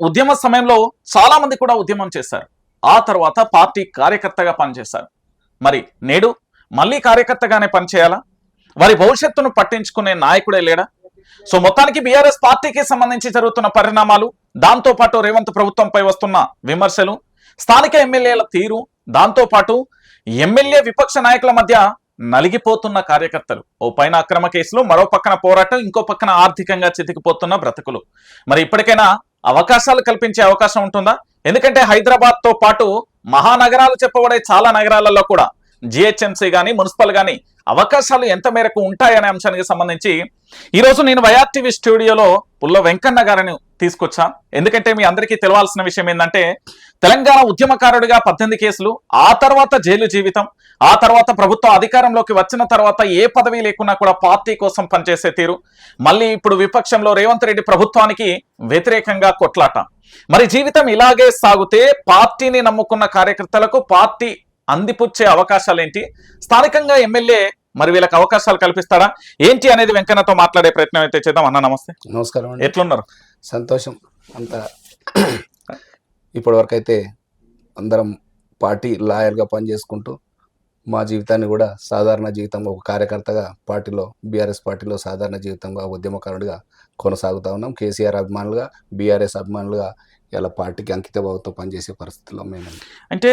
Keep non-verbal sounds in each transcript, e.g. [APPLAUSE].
ఉద్యమ సమయంలో చాలా మంది కూడా ఉద్యమం చేశారు. ఆ తర్వాత పార్టీ కార్యకర్తగా పనిచేశారు. మరి నేడు మళ్ళీ కార్యకర్తగానే పనిచేయాలా? వారి భవిష్యత్తును పట్టించుకునే నాయకుడే లేడా? సో మొత్తానికి బీఆర్ఎస్ పార్టీకి సంబంధించి జరుగుతున్న పరిణామాలు దాంతో పాటు రేవంత్ ప్రభుత్వంపై వస్తున్న విమర్శలు స్థానిక ఎమ్మెల్యేల తీరు దాంతో పాటు ఎమ్మెల్యే విపక్ష నాయకుల మధ్య నలిగిపోతున్న కార్యకర్తలు. ఓ పైన అక్రమ కేసులు మరో పక్కన పోరాటం ఇంకో పక్కన ఆర్థికంగా చితికిపోతున్న బ్రతుకులు. మరి ఇప్పటికైనా అవకాశాలు కల్పించే అవకాశం ఉంటుందా? ఎందుకంటే హైదరాబాద్తో పాటు మహానగరాలు చెప్పబడే చాలా నగరాలలో కూడా జిహెచ్ఎంసీ గాని మున్సిపల్ కానీ అవకాశాలు ఎంత మేరకు ఉంటాయనే అంశానికి సంబంధించి ఈరోజు నేను వైఆర్ టీవీ స్టూడియోలో పుల్ల వెంకన్న గారిని తీసుకొచ్చా. ఎందుకంటే మీ అందరికీ తెలవాల్సిన విషయం ఏంటంటే తెలంగాణ ఉద్యమకారుడిగా పద్దెనిమిది కేసులు ఆ తర్వాత జైలు జీవితం ఆ తర్వాత ప్రభుత్వం అధికారంలోకి వచ్చిన తర్వాత ఏ పదవి లేకున్నా కూడా పార్టీ కోసం పనిచేసే తీరు. మళ్ళీ ఇప్పుడు విపక్షంలో రేవంత్ రెడ్డి ప్రభుత్వానికి వ్యతిరేకంగా కొట్లాట. మరి జీవితం ఇలాగే సాగుతే పార్టీని నమ్ముకున్న కార్యకర్తలకు పార్టీ అందిపుచ్చే అవకాశాలు ఏంటి స్థానికంగా ఎమ్మెల్యే మరి వీళ్ళకి అవకాశాలు కల్పిస్తారా? ఏంటి అనేది వెంకన్నతో మాట్లాడే ప్రయత్నం అయితే చేద్దాం. అన్న నమస్తే. నమస్కారం అండి. ఎట్లున్నారు? సంతోషం. అంత [CLEARS THROAT] ఇప్పటి వరకు అయితే అందరం పార్టీ లాయర్గా పనిచేసుకుంటూ మా జీవితాన్ని కూడా సాధారణ జీవితంగా ఒక కార్యకర్తగా పార్టీలో బీఆర్ఎస్ పార్టీలో సాధారణ జీవితంగా ఉద్యమకారుడిగా కొనసాగుతా ఉన్నాం. కేసీఆర్ అభిమానులుగా బీఆర్ఎస్ అభిమానులుగా ఇలా పార్టీకి అంకిత భావంతో పనిచేసే పరిస్థితిలో మేము అంటే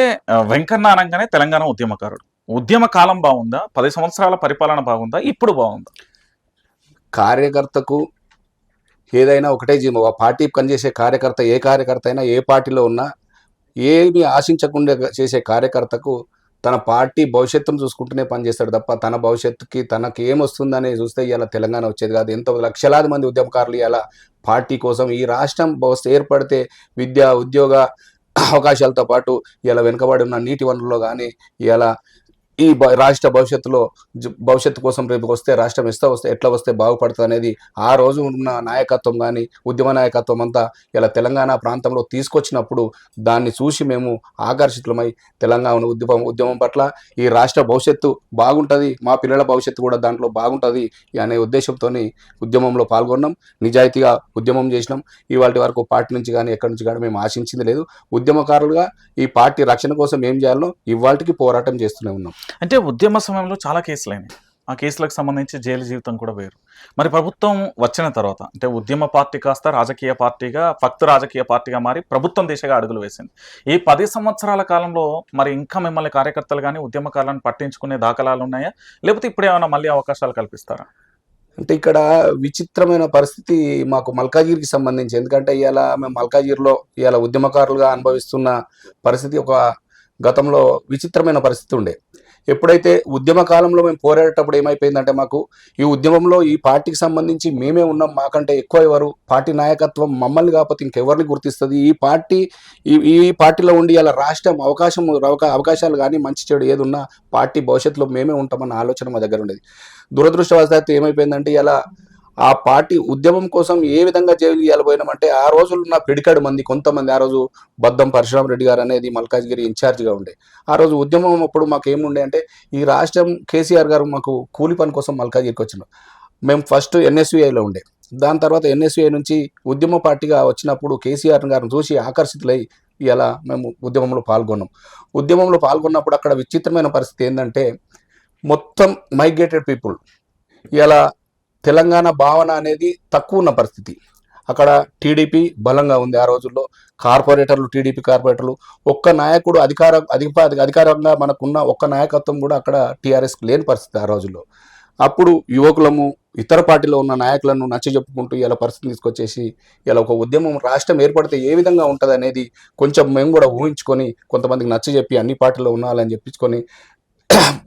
వెంకన్న అనగానే తెలంగాణ ఉద్యమకారుడు. ఉద్యమ కాలం బాగుందా? పది సంవత్సరాల పరిపాలన బాగుందా? ఇప్పుడు బాగుందా? కార్యకర్తకు ఏదైనా ఒకటే జీవం. ఆ పార్టీ పనిచేసే కార్యకర్త ఏ కార్యకర్త అయినా ఏ పార్టీలో ఉన్నా ఏమి ఆశించకుండా చేసే కార్యకర్తకు తన పార్టీ భవిష్యత్తును చూసుకుంటూనే పనిచేస్తాడు తప్ప తన భవిష్యత్తుకి తనకి ఏమొస్తుందని చూస్తే ఇలా తెలంగాణ వచ్చేది కాదు. ఎంతో లక్షలాది మంది ఉద్యమకారులు ఇలా పార్టీ కోసం ఈ రాష్ట్రం ఏర్పడితే విద్య ఉద్యోగ అవకాశాలతో పాటు ఇలా వెనుకబడి ఉన్న నీటి వనరులో కానీ ఇలా ఈ భ- రాష్ట్ర భవిష్యత్తులో జ- భవిష్యత్తు కోసం రేపు వస్తే రాష్ట్రం ఇస్తా వస్తే ఎట్లా వస్తే బాగుపడుతుంది అనేది ఆ రోజు ఉన్న నాయకత్వం కానీ ఉద్యమ నాయకత్వం అంతా ఇలా తెలంగాణ ప్రాంతంలో తీసుకొచ్చినప్పుడు దాన్ని చూసి మేము ఆకర్షితులమై తెలంగాణ ఉద్యమం ఉద్యమం పట్ల ఈ రాష్ట్ర భవిష్యత్తు బాగుంటుంది మా పిల్లల భవిష్యత్తు కూడా దాంట్లో బాగుంటుంది అనే ఉద్దేశంతో ఉద్యమంలో పాల్గొన్నాం. నిజాయితీగా ఉద్యమం చేసినాం. ఇవాటి వరకు పార్టీ నుంచి కానీ ఎక్కడి నుంచి కానీ మేము ఆశించింది లేదు. ఉద్యమకారులుగా ఈ పార్టీ రక్షణ కోసం ఏం చేయాలో ఇవాళకి పోరాటం చేస్తూనే ఉన్నాం. అంటే ఉద్యమ సమయంలో చాలా కేసులు అయినాయి ఆ కేసులకు సంబంధించి జైలు జీవితం కూడా వేరు. మరి ప్రభుత్వం వచ్చిన తర్వాత అంటే ఉద్యమ పార్టీ కాస్త రాజకీయ పార్టీగా ఫక్తు రాజకీయ పార్టీగా మారి ప్రభుత్వం దిశగా అడుగులు వేసింది. ఈ పది సంవత్సరాల కాలంలో మరి ఇంకా మిమ్మల్ని కార్యకర్తలు కానీ ఉద్యమకాలను పట్టించుకునే దాఖలాలు ఉన్నాయా? లేకపోతే ఇప్పుడు ఏమైనా మళ్ళీ అవకాశాలు కల్పిస్తారా? అంటే ఇక్కడ విచిత్రమైన పరిస్థితి మాకు మల్కాజిగిరికి సంబంధించి. ఎందుకంటే ఇవాళ మేము మల్కాజిగిరిలో ఇవాళ ఉద్యమకారులుగా అనుభవిస్తున్న పరిస్థితి ఒక గతంలో విచిత్రమైన పరిస్థితి ఉండే. ఎప్పుడైతే ఉద్యమ కాలంలో మేము పోరాడేటప్పుడు ఏమైపోయిందంటే మాకు ఈ ఉద్యమంలో ఈ పార్టీకి సంబంధించి మేమే ఉన్నాం మాకంటే ఎక్కువ ఎవరు? పార్టీ నాయకత్వం మమ్మల్ని కాకపోతే ఇంకెవరిని గుర్తిస్తుంది? ఈ పార్టీ ఈ ఈ పార్టీలో ఉండి అలా రాష్ట్రం అవకాశం అవకాశాలు కానీ మంచి చెడు ఏది ఉన్నా పార్టీ భవిష్యత్తులో మేమే ఉంటామన్న ఆలోచన మా దగ్గర ఉండేది. దురదృష్టవశాత్తు ఏమైపోయిందంటే ఇలా ఆ పార్టీ ఉద్యమం కోసం ఏ విధంగా జైలు పోయినామంటే ఆ రోజులు ఉన్న పిడికాడు మంది కొంతమంది ఆ రోజు బద్దం పరశురామ రెడ్డి గారు అనేది మల్కాజ్గిరి ఇన్ఛార్జ్గా ఉండే. ఆ రోజు ఉద్యమం అప్పుడు మాకు ఏముండే అంటే ఈ రాష్ట్రం కేసీఆర్ గారు మాకు కూలి పని కోసం మల్కాజ్గిరికి వచ్చినాం మేము ఫస్ట్ ఎన్ఎస్యుఐలో ఉండే. దాని తర్వాత ఎన్ఎస్యుఐ నుంచి ఉద్యమ పార్టీగా వచ్చినప్పుడు కేసీఆర్ గారిని చూసి ఆకర్షితులై ఇలా మేము ఉద్యమంలో పాల్గొన్నాం. ఉద్యమంలో పాల్గొన్నప్పుడు అక్కడ విచిత్రమైన పరిస్థితి ఏంటంటే మొత్తం మైగ్రేటెడ్ పీపుల్ ఇలా తెలంగాణ భావన అనేది తక్కువ ఉన్న పరిస్థితి. అక్కడ టీడీపీ బలంగా ఉంది ఆ రోజుల్లో. కార్పొరేటర్లు టీడీపీ కార్పొరేటర్లు ఒక్క నాయకుడు అధికార అధిక అధికారంగా మనకున్న ఒక్క నాయకత్వం కూడా అక్కడ టీఆర్ఎస్ లేని పరిస్థితి ఆ రోజుల్లో. అప్పుడు యువకులము ఇతర పార్టీలో ఉన్న నాయకులను నచ్చ చెప్పుకుంటూ ఇలా పరిస్థితి తీసుకొచ్చేసి ఇలా ఒక ఉద్యమం రాష్ట్రం ఏర్పడితే ఏ విధంగా ఉంటుంది అనేది కొంచెం మేము కూడా ఊహించుకొని కొంతమందికి నచ్చ చెప్పి అన్ని పార్టీలో ఉండాలని చెప్పించుకొని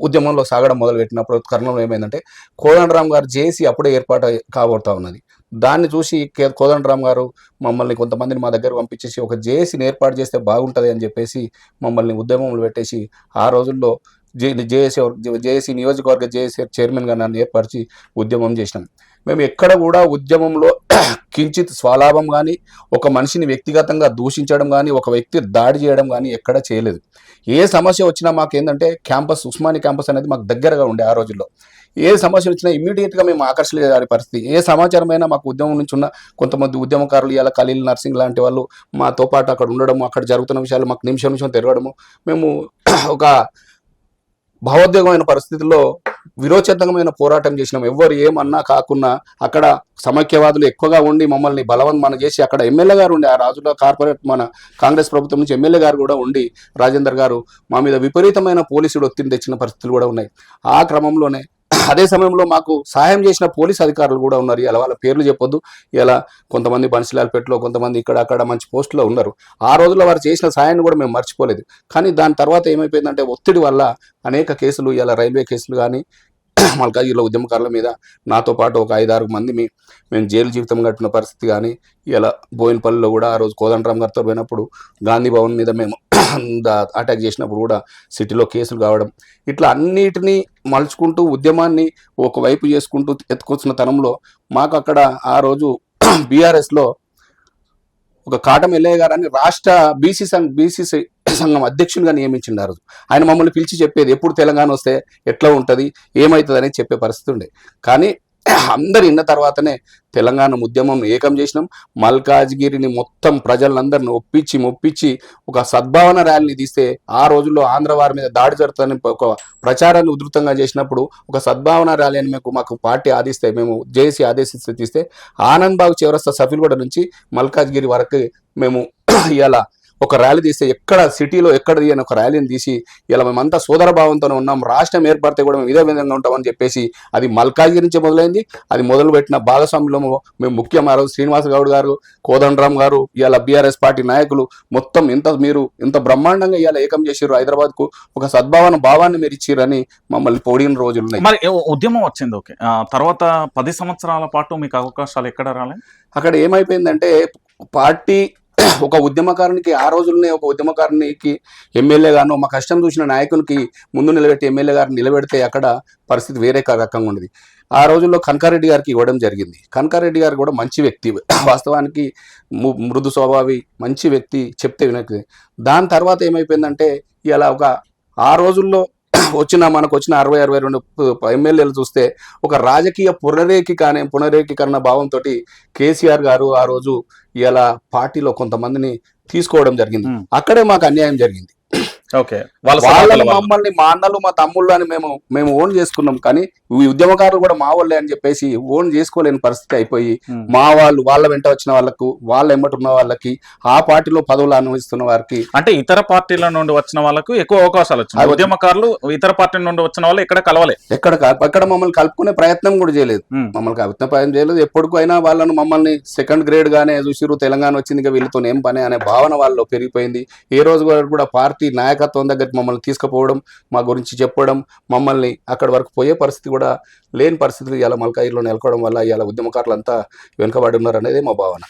ఉద్యమంలో సాగడం మొదలుపెట్టినప్పుడు కర్ణంలో ఏమైందంటే కోదండరామ్ గారు జేసీ అప్పుడే ఏర్పాటు కాబోతా ఉన్నది. దాన్ని చూసి కోదండరామ్ గారు మమ్మల్ని కొంతమందిని మా దగ్గర పంపించేసి ఒక జేసీని ఏర్పాటు చేస్తే బాగుంటుంది అని చెప్పేసి మమ్మల్ని ఉద్యమంలో పెట్టేసి ఆ రోజుల్లో జే జేఏసీ జేఏసీ నియోజకవర్గ జేఏసీ చైర్మన్గా నన్ను ఏర్పరిచి ఉద్యమం చేసినాం. మేము ఎక్కడ కూడా ఉద్యమంలో [CLEARS THROAT] కించిత్ స్వలాభం కానీ ఒక మనిషిని వ్యక్తిగతంగా దూషించడం కానీ ఒక వ్యక్తి దాడి చేయడం కానీ ఎక్కడ చేయలేదు. ఏ సమస్య వచ్చినా మాకు ఏంటంటే క్యాంపస్ ఉస్మాని క్యాంపస్ అనేది మాకు దగ్గరగా ఉండే ఆ రోజుల్లో. ఏ సమస్య వచ్చినా ఇమ్మీడియట్గా మేము ఆకర్షించే పరిస్థితి. ఏ సమాచారమైనా మాకు ఉద్యమం నుంచి ఉన్న కొంతమంది ఉద్యమకారులు ఇలా ఖలీల్ నర్సింగ్ లాంటి వాళ్ళు మాతో పాటు అక్కడ ఉండడము అక్కడ జరుగుతున్న విషయాలు మాకు నిమిషం నిమిషం తిరగడము మేము [CLEARS THROAT] ఒక భావోద్వేగమైన పరిస్థితుల్లో విరోచతమైన పోరాటం చేసినాం. ఎవ్వరు ఏమన్నా కాకున్నా అక్కడ సమైక్యవాదులు ఎక్కువగా ఉండి మమ్మల్ని బలవంతమన చేసి అక్కడ ఎమ్మెల్యే గారు ఉండి ఆ రాజుల కార్పొరేట్ మన కాంగ్రెస్ ప్రభుత్వం నుంచి ఎమ్మెల్యే గారు కూడా ఉండి రాజేందర్ గారు మా మీద విపరీతమైన పోలీసుడు ఒత్తిడి తెచ్చిన పరిస్థితులు కూడా ఉన్నాయి. ఆ క్రమంలోనే అదే సమయంలో మాకు సహాయం చేసిన పోలీస్ అధికారులు కూడా ఉన్నారు. ఇలా వాళ్ళ పేర్లు చెప్పొద్దు. ఇలా కొంతమంది బన్సిలాల్పేటలో కొంతమంది ఇక్కడ అక్కడ మంచి పోస్టులో ఉన్నారు. ఆ రోజుల్లో వారు చేసిన సహాయాన్ని కూడా మేము మర్చిపోలేదు. కానీ దాని తర్వాత ఏమైపోయిందంటే ఒత్తిడి వల్ల అనేక కేసులు ఇలా రైల్వే కేసులు కానీ [CLEARS THROAT] మల్కాజిలో ఉద్యమకారుల మీద నాతో పాటు ఒక ఐదారు మంది మేము జైలు జీవితం గట్టిన పరిస్థితి కానీ ఇలా బోయినపల్లిలో కూడా ఆ రోజు కోదండరామ్ గారితో పోయినప్పుడు గాంధీ భవన్ మీద మేము అటాక్ చేసినప్పుడు కూడా సిటీలో కేసులు కావడం ఇట్లా అన్నిటినీ మలుచుకుంటూ ఉద్యమాన్ని ఒకవైపు చేసుకుంటూ ఎత్తుకొచ్చిన తనంలో మాకు అక్కడ ఆ రోజు [CLEARS THROAT] బీఆర్ఎస్లో ఒక కాటం ఎల్లయ్య గారని రాష్ట్ర బీసీ సంఘ బీసీ సంఘం అధ్యక్షునిగా నియమించిండు ఆ రోజు. ఆయన మమ్మల్ని పిలిచి చెప్పేది ఎప్పుడు తెలంగాణ వస్తే ఎట్లా ఉంటుంది ఏమవుతుంది అనేది చెప్పే పరిస్థితి ఉండే. కానీ అందరు విన్న తర్వాతనే తెలంగాణ ఉద్యమం ఏకం చేసినాం. మల్కాజ్గిరిని మొత్తం ప్రజలందరిని ఒప్పించి మొప్పించి ఒక సద్భావన ర్యాలీని తీస్తే ఆ రోజుల్లో ఆంధ్ర వారి మీద దాడి జరుగుతుందని ఒక ప్రచారాన్ని ఉధృతంగా చేసినప్పుడు ఒక సద్భావన ర్యాలీ అని మీకు మాకు పార్టీ ఆదిస్తే మేము జేసీ ఆదేశిస్తే తీస్తే ఆనంద్ బాగ్ చివరస్త సఫిల్గూడ నుంచి మల్కాజ్గిరి వరకు మేము [CLEARS THROAT] ఇలా ఒక ర్యాలీ తీస్తే ఎక్కడ సిటీలో ఎక్కడ తీయని ఒక ర్యాలీని తీసి ఇలా మేమంతా సోదర భావంతోనే ఉన్నాం రాష్ట్రం ఏర్పడితే కూడా మేము ఇదే విధంగా ఉంటామని చెప్పేసి అది మల్కాజ్గిరి నుంచి మొదలైంది. అది మొదలు పెట్టిన భాగస్వామ్యంలో మేము ముఖ్యం ఆ రోజు శ్రీనివాస గౌడ్ గారు కోదండరామ్ గారు ఇవాళ బీఆర్ఎస్ పార్టీ నాయకులు మొత్తం ఎంత మీరు ఎంత బ్రహ్మాండంగా ఇవాళ ఏకం చేసిర్రు హైదరాబాద్కు ఒక సద్భావన భావాన్ని మీరు ఇచ్చిరని మమ్మల్ని పొడిగిన రోజులు మరి ఉద్యమం వచ్చింది ఓకే. ఆ, తర్వాత పది సంవత్సరాల పాటు మీకు అవకాశాలు ఎక్కడ రాలే అక్కడ ఏమైపోయిందంటే పార్టీ ఒక ఉద్యమకారునికి ఆ రోజుల్లోనే ఒక ఉద్యమకారునికి ఎమ్మెల్యే గాను మా కష్టం చూసిన నాయకునికి ముందు నిలబెట్టి ఎమ్మెల్యే గారిని నిలబెడితే అక్కడ పరిస్థితి వేరే రకంగా ఉండేది. ఆ రోజుల్లో కనకారెడ్డి గారికి ఇవ్వడం జరిగింది. కనకారెడ్డి గారు కూడా మంచి వ్యక్తి. [CLEARS THROAT] వాస్తవానికి ము- మృదు స్వభావి మంచి వ్యక్తి చెప్తే వినకు దాని తర్వాత ఏమైపోయిందంటే ఇలా ఒక ఆ రోజుల్లో వచ్చిన మనకు వచ్చిన అరవై అరవై రెండు ఎమ్మెల్యేలు చూస్తే ఒక రాజకీయ పునరేకీకరణ పునరేకీకరణ భావంతో కేసీఆర్ గారు ఆ రోజు ఇలా పార్టీలో కొంతమందిని తీసుకోవడం జరిగింది. అక్కడే మాకు అన్యాయం జరిగింది వాళ్ళ. మమ్మల్ని మా అన్నలు మా తమ్ముళ్ళు అని మేము మేము ఓన్ చేసుకున్నాం. కానీ ఈ ఉద్యమకారులు కూడా మా వాళ్ళే అని చెప్పేసి ఓన్ చేసుకోలేని పరిస్థితి అయిపోయి ఉమ్. మా వాళ్ళు వాళ్ళ వెంట వచ్చిన వాళ్ళకు వాళ్ళ ఎమ్మటి ఉన్న వాళ్ళకి ఆ పార్టీలో పదవులు అనుభవిస్తున్న వారికి అంటే ఇతర పార్టీల నుండి వచ్చిన వాళ్ళకు ఎక్కువ అవకాశాలు వచ్చినాయి. ఉద్యమకారులు ఇతర పార్టీ నుండి వచ్చిన వాళ్ళు ఎక్కడ కలవలే. ఎక్కడ ఎక్కడ మమ్మల్ని కలుపుకునే ప్రయత్నం కూడా చేయలేదు. ఉమ్. మమ్మల్ని కలుపుకునే ప్రయత్నం చేయలేదు. ఎప్పటికైనా వాళ్ళను మమ్మల్ని సెకండ్ గ్రేడ్ గానే చూసిరు తెలంగాణ వచ్చింది ఇక వీళ్ళతో ఏం పని అనే భావన వాళ్ళలో పెరిగిపోయింది. ఏ రోజు కూడా పార్టీ నాయకత్వం దగ్గరికి మమ్మల్ని తీసుకుపోవడం మా గురించి చెప్పడం మమ్మల్ని అక్కడి వరకు పోయే పరిస్థితి కూడా లేని పరిస్థితులు ఇలా మల్కాయిలో నెలకోవడం వల్ల ఇలా ఉద్యమకారులంతా వెనుకబడి ఉన్నారు అనేది మా భావన.